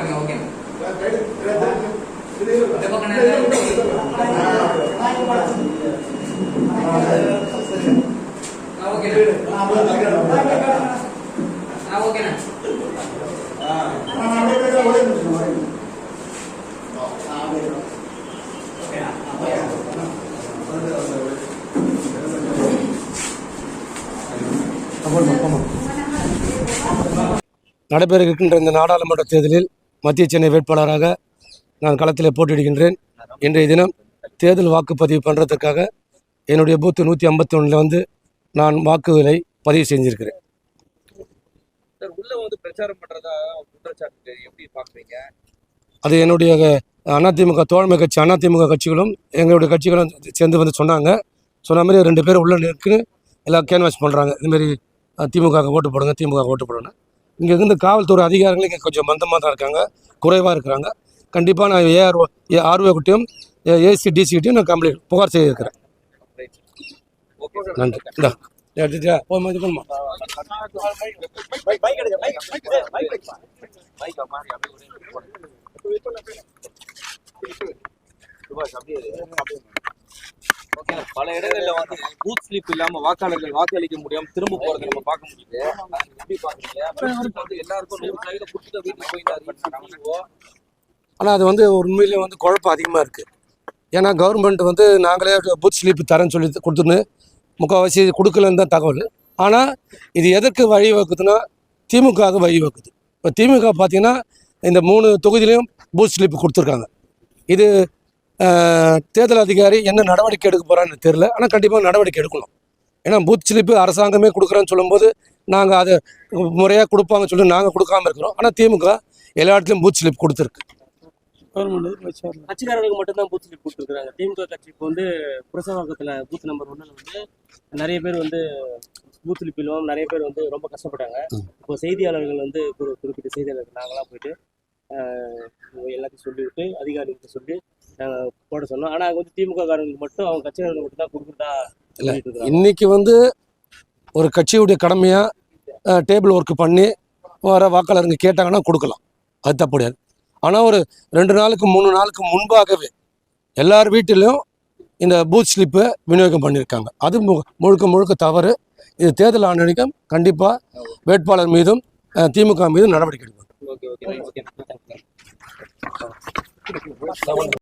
இருங்க ஓகேண்ணா இந்த பக்கம் நடைபெற இருக்கின்ற இந்த நாடாளுமன்ற தேர்தலில் மத்திய சென்னை வேட்பாளராக நான் களத்தில் போட்டியிடுகின்றேன். இன்றைய தினம் தேர்தல் வாக்குப்பதிவு பண்ணுறதுக்காக என்னுடைய பூத்து நூற்றி ஐம்பத்தி ஒன்றில் வந்து நான் வாக்குகளை பதிவு செஞ்சிருக்கிறேன். சார் உள்ள வந்து பிரச்சாரம் பண்றதா? குற்றச்சாட்டு எப்படி பாக்குறீங்க அது என்னுடைய அதிமுக தோழமை கட்சி அதிமுக கட்சிகளும் எங்களுடைய கட்சிகளும் சேர்ந்து வந்து சொன்னாங்க. சொன்ன மாதிரி ரெண்டு பேரும் உள்ள நிற்கு எல்லாம் கேன்வாஸ் பண்ணுறாங்க இதுமாரி திமுக ஓட்டு போடுங்க திமுக ஓட்டு போடுங்க இங்கே இருந்து காவல்துறை அதிகாரிகள் இங்கே கொஞ்சம் மந்தமாக தான் இருக்காங்க. குறைவாக இருக்கிறாங்க. கண்டிப்பாக நான் ஏஆர்ஓ ஏ ஆர்ஓ கிட்டையும் ஏசி டிசிகிட்டையும் நான் கம்ப்ளைண்ட் புகார் செய்திருக்கிறேன் நன்றி. இந்தா இது பண்ணுமா ஓகே பல இடங்கள்ல வந்து பூத் ஸ்லிப் இல்லாம வாக்காளர்கள் வாக்களிக்க முடியாம திரும்ப போறதை நம்ம பார்க்க முடியுது. எப்படி பாக்குறீங்க? எல்லாருக்கும் நூறு சதவீதம் கொடுத்துட்டு வீட்டுக்கு போயிட்டாரு ஆனால் அது வந்து உண்மையிலே வந்து குழப்பம் அதிகமாக இருக்குது ஏன்னா கவர்மெண்ட் வந்து நாங்களே பூத் ஸ்லிப் தரேன்னு சொல்லி கொடுத்துன்னு முக்கால்வாசி கொடுக்கலன்னு தான் தகவல். ஆனால் இது எதற்கு வழிவகுக்குதுன்னா திமுகவுக்கு வழிவகுக்குது. இப்போ திமுக பார்த்தீங்கன்னா இந்த மூணு தொகுதியிலையும் பூத் ஸ்லிப் கொடுத்துருக்காங்க. இது தேர்தல் அதிகாரி என்ன நடவடிக்கை எடுக்க போகிறான்னு தெரில ஆனால் கண்டிப்பாக நடவடிக்கை எடுக்கணும். ஏன்னா பூத் ஸ்லிப்பு அரசாங்கமே கொடுக்குறேன்னு சொல்லும்போது நாங்கள் அதை முறையாக கொடுப்பாங்கன்னு சொல்லி நாங்கள் கொடுக்காம இருக்கிறோம். ஆனால் திமுக எல்லா இடத்துலையும் பூத் ஸ்லிப் கொடுத்துருக்கு. கட்சிக்காரர்களுக்கு மட்டும்தான் பூத் ஸ்லிப் கொடுத்துருக்காங்க திமுக கட்சிக்கு வந்து புரசவாக்கத்தில் பூத் நம்பர் ஒன்றில் வந்து நிறைய பேர் வந்து பூத் ஸ்லிப் இல்லாமல் நிறைய பேர் வந்து ரொம்ப கஷ்டப்பட்டாங்க. இப்போ செய்தியாளர்கள் வந்து ஒரு குறிப்பிட்ட செய்தியாளர்கள் நாங்களாம் போயிட்டு எல்லாத்தையும் சொல்லிவிட்டு அதிகாரிகளுக்கு சொல்லி நாங்கள் போட சொன்னோம். ஆனால் வந்து திமுக காரங்களுக்கு மட்டும் அவங்க கட்சிக்காரங்களுக்கு மட்டும் தான் கொடுக்குறதா இருக்காங்க இன்னைக்கு வந்து ஒரு கட்சியுடைய கடமையாக டேபிள் ஒர்க் பண்ணி வர வாக்காளருங்க கேட்டாங்கன்னா கொடுக்கலாம். அது தப்பு கிடையாது. ஆனால் ஒரு ரெண்டு நாளுக்கு மூணு நாளுக்கு முன்பாகவே எல்லார் வீட்டிலையும் இந்த பூத் ஸ்லிப்பை விநியோகம் பண்ணியிருக்காங்க அது மு- முழுக்க முழுக்க தவறு. இது தேர்தல் ஆணையம் கண்டிப்பாக வேட்பாளர் மீதும் திமுக மீதும் நடவடிக்கை ஓகே